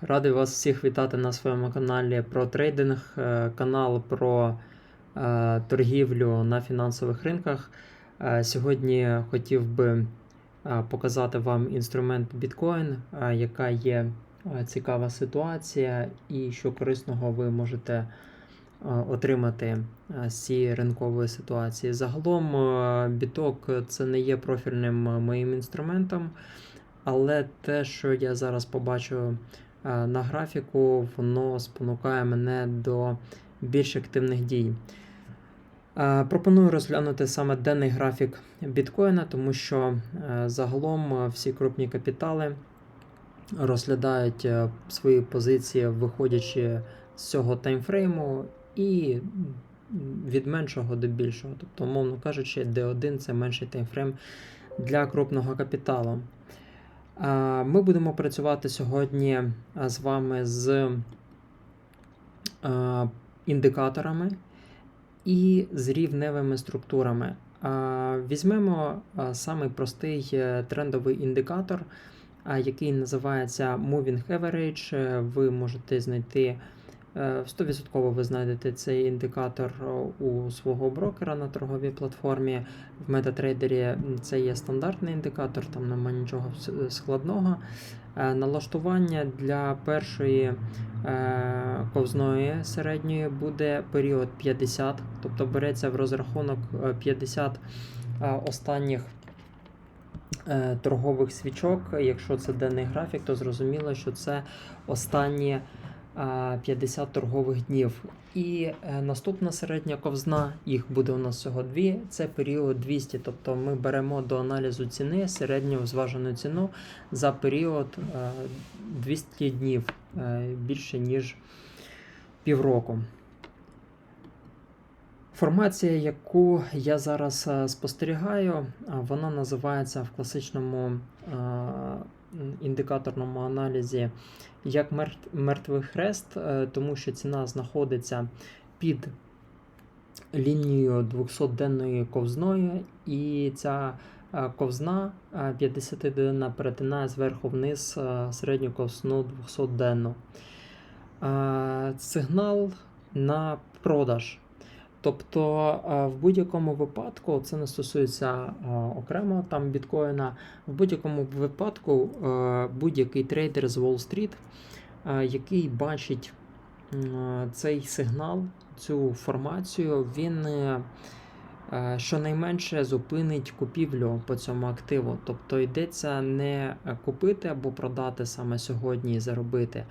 Радий вас всіх вітати на своєму каналі про трейдинг, е, канал про е, торгівлю на фінансових ринках. Е, Сьогодні хотів би показати вам інструмент е, яка є цікава ситуація, і що корисного ви можете отримати з цієї ринкової ситуації. Загалом, біток це не є профільним моїм інструментом. Але те, що я зараз побачу на графіку, воно спонукає мене до більш активних дій. Е, Пропоную розглянути саме денний графік біткоїна, тому що е, загалом е, всі крупні капітали розглядають е, свої позиції, виходячи з цього таймфрейму, і від меншого до більшого. Тобто, умовно кажучи, D1 це менший таймфрейм для крупного капіталу. Ми будемо працювати сьогодні з вами з індикаторами і з рівневими структурами. Візьмемо самий простий е, трендовий індикатор, який називається Moving Average. Ви можете знайти 100% ви знайдете цей індикатор у свого брокера на торговій платформі. В MetaTrader це є стандартний індикатор, там немає нічого складного. Е, Налаштування для першої е, ковзної середньої буде період 50, тобто береться в розрахунок е, 50 е, останніх е, торгових свічок. Якщо це денний графік, то зрозуміло, що це останні е, 50 торгових днів. І е, наступна середня ковзна, їх буде у нас всього дві, це період 200. Тобто ми беремо до аналізу ціни середню зважену ціну за період е, 200 днів е, більше ніж півроку. Формація, яку я зараз е, спостерігаю, вона називається в класичному е, індикаторному аналізі як мертвий хрест, е, тому що ціна знаходиться під лінією 200-денної ковзної, і ця е, ковзна 50-денна перетинає зверху вниз е, середню ковзну 200-денну. Е, Сигнал на продаж. Тобто е, в будь-якому випадку, це не стосується е, окремо там біткоїна, в будь-якому випадку е, будь-який трейдер з Уолл-стріт, який бачить цей сигнал, цю формацію, він щонайменше зупинить купівлю по цьому активу. Тобто йдеться не купити або продати саме сьогодні і заробити,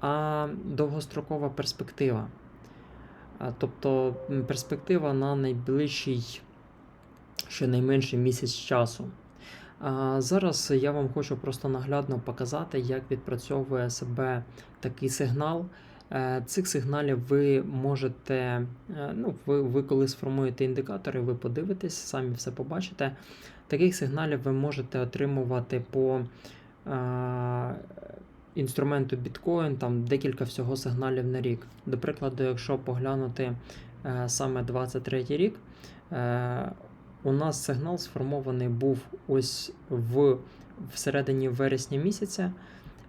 а довгострокова перспектива. Тобто перспектива на найближчий щонайменше місяць часу. Зараз я вам хочу просто наглядно показати, як відпрацьовує себе такий сигнал. Е, Цих сигналів ви можете, е, ну, ви, ви коли сформуєте індикатори, ви подивитесь, самі все побачите. Таких сигналів ви можете отримувати по е, інструменту біткоін, там декілька всього сигналів на рік. До прикладу, якщо поглянути е, саме 23 рік, е, у нас сигнал сформований був ось в всередині вересня місяця.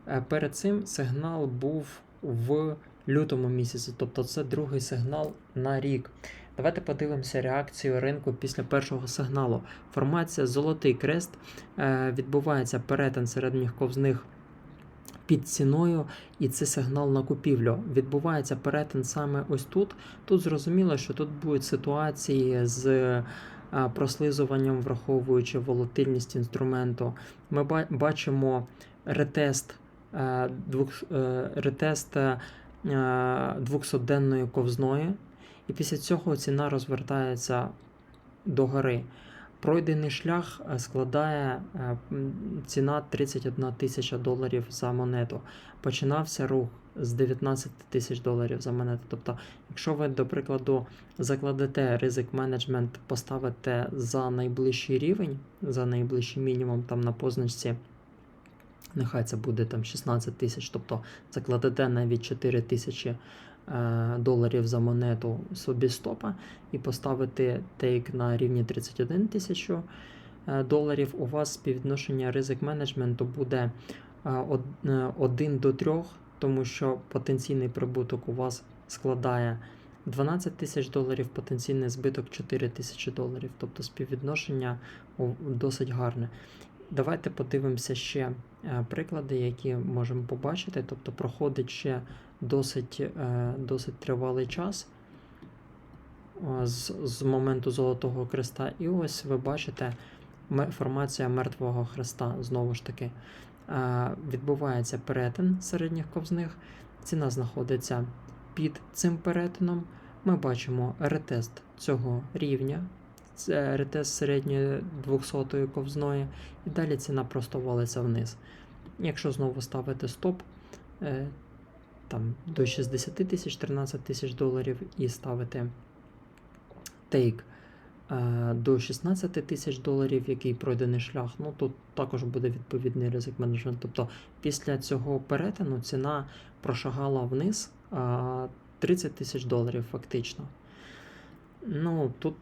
Е, Перед цим сигнал був в лютому місяці, тобто це другий сигнал на рік. Давайте подивимося реакцію ринку після першого сигналу. Формація Золотий крест відбувається перетин середніх ковзних під ціною, і це сигнал на купівлю. Відбувається перетин саме ось тут. Тут зрозуміло, що тут будуть ситуації з е, прослизуванням, враховуючи волатильність інструменту. Ми бачимо ретест, е, е, ретест е, 200-денної ковзної, і після цього ціна розвертається догори. Пройдений шлях е, складає е, ціна 31 тисяча доларів за монету. Починався рух з 19 тисяч доларів за монету. Тобто, якщо ви, до прикладу, закладете ризик менеджмент, поставите за найближчий рівень, за найближчий мінімум там на позначці, нехай це буде там 16 тисяч, тобто закладете навіть 4 тисячі доларів за монету собі стопа і поставити тейк на рівні 31 тисячу е, доларів, у вас співвідношення ризик менеджменту буде 1 до 3, тому що потенційний прибуток у вас складає 12 тисяч доларів, потенційний збиток 4 тисячі доларів. Тобто співвідношення досить гарне. Давайте подивимося ще е, приклади, які можемо побачити. Тобто проходить ще досить, е, досить тривалий час е, з, з моменту Золотого Хреста. І ось ви бачите формація мертвого хреста. Знову ж таки, Е, відбувається перетин середніх ковзних. Ціна знаходиться під цим перетином. Ми бачимо ретест цього рівня. Це ретест середньої 200 ковзної, і далі ціна просто валиться вниз. Якщо знову ставити стоп там, до 60 тисяч 13 тисяч доларів і ставити тейк е, до 16 тисяч доларів, який пройдений шлях, ну тут також буде відповідний ризик менеджмент. Тобто після цього перетину ціна прошагала вниз а, 30 тисяч доларів фактично. Ну, тут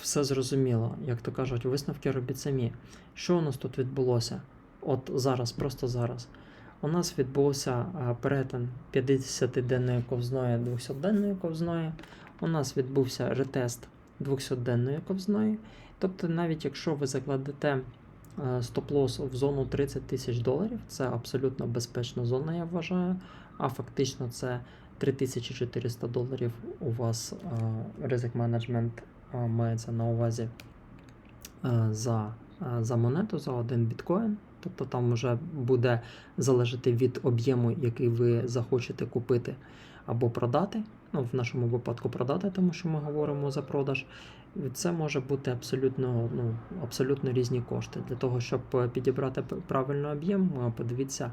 все зрозуміло, як то кажуть, висновки робіть самі. Що у нас тут відбулося? От зараз, просто зараз. У нас відбувся перетин 50-денної ковзної, 200-денної ковзної. У нас відбувся ретест 200-денної ковзної. Тобто, навіть якщо ви закладете стоп-лосс в зону 30 тисяч доларів, це абсолютно безпечна зона, я вважаю. А фактично це 3400 доларів у вас ризик менеджмент мається на увазі за, за монету, за один біткоін. Тобто там вже буде залежати від об'єму, який ви захочете купити або продати. Ну, в нашому випадку продати, тому що ми говоримо за продаж. Це може бути абсолютно, ну, абсолютно різні кошти. Для того, щоб е, підібрати правильний об'єм, е, подивіться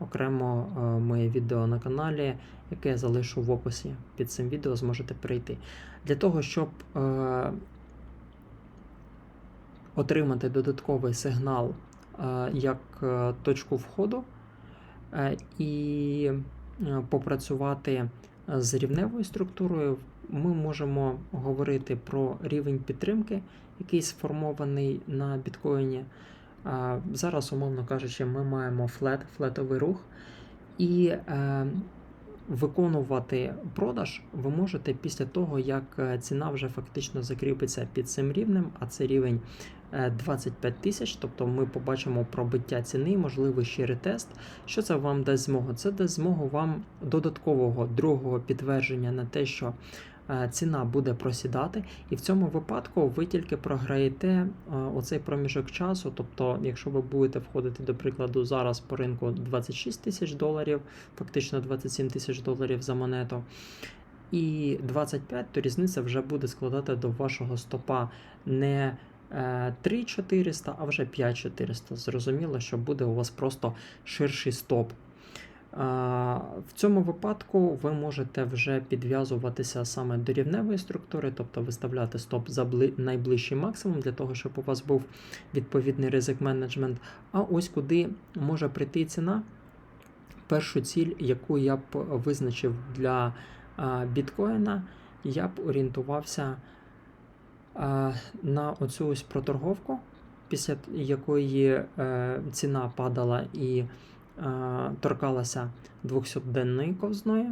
окремо е, моє відео на каналі, яке я залишу в описі під цим відео, зможете перейти. Для того, щоб е, отримати додатковий сигнал як е, точку входу е, і е, попрацювати з рівневою структурою, ми можемо говорити про рівень підтримки, який сформований на біткоїні. Зараз, умовно кажучи, ми маємо флет, флетовий рух, і е, виконувати продаж ви можете після того, як е, ціна вже фактично закріпиться під цим рівнем, а це рівень е, 25 тисяч, тобто ми побачимо пробиття ціни, можливий ще ретест. Що це вам дасть змогу? Це дасть змогу вам додаткового другого підтвердження на те, що е, ціна буде просідати, і в цьому випадку ви тільки програєте е, оцей проміжок часу. Тобто, якщо ви будете входити, до прикладу, зараз по ринку 26 тисяч доларів, фактично 27 тисяч доларів за монету. І 25, то різниця вже буде складати до вашого стопа не е, 3400, а вже 5400. Зрозуміло, що буде у вас просто ширший стоп. В цьому випадку ви можете вже підв'язуватися саме до рівневої структури, тобто виставляти стоп за найближчий максимум для того, щоб у вас був відповідний ризик менеджмент. А ось куди може прийти ціна. Першу ціль, яку я б визначив для біткоїна, я б орієнтувався на оцю ось проторговку, після якої е, ціна падала і торкалася 200-денної ковзної.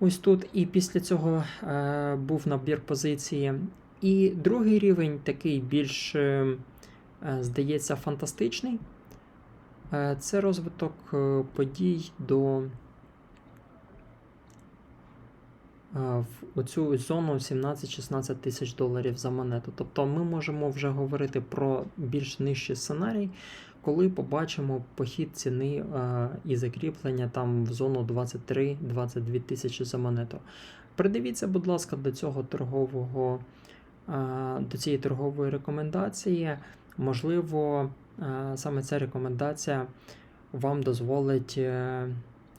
Ось тут. І після цього е, був набір позиції. І другий рівень, такий більш, е, е, здається, фантастичний. Е, Це розвиток е, подій до е, в оцю зону 17-16 тисяч доларів за монету. Тобто ми можемо вже говорити про більш нижчий сценарій, коли побачимо похід ціни е, і закріплення там в зону 23-22 тисячі за монету. Придивіться, будь ласка, до цього торгового, е, до цієї торгової рекомендації. Можливо, е, саме ця рекомендація вам дозволить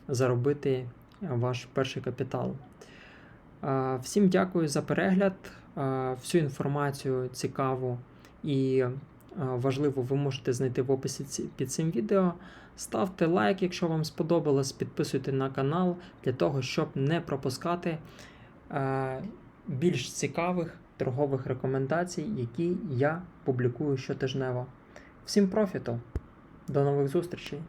заробити ваш перший капітал. Всім дякую за перегляд. Всю інформацію цікаву і важливу ви можете знайти в описі під цим відео. Ставте лайк, якщо вам сподобалось, підписуйте на канал для того, щоб не пропускати е, більш цікавих торгових рекомендацій, які я публікую щотижнево. Всім профіту! До нових зустрічей!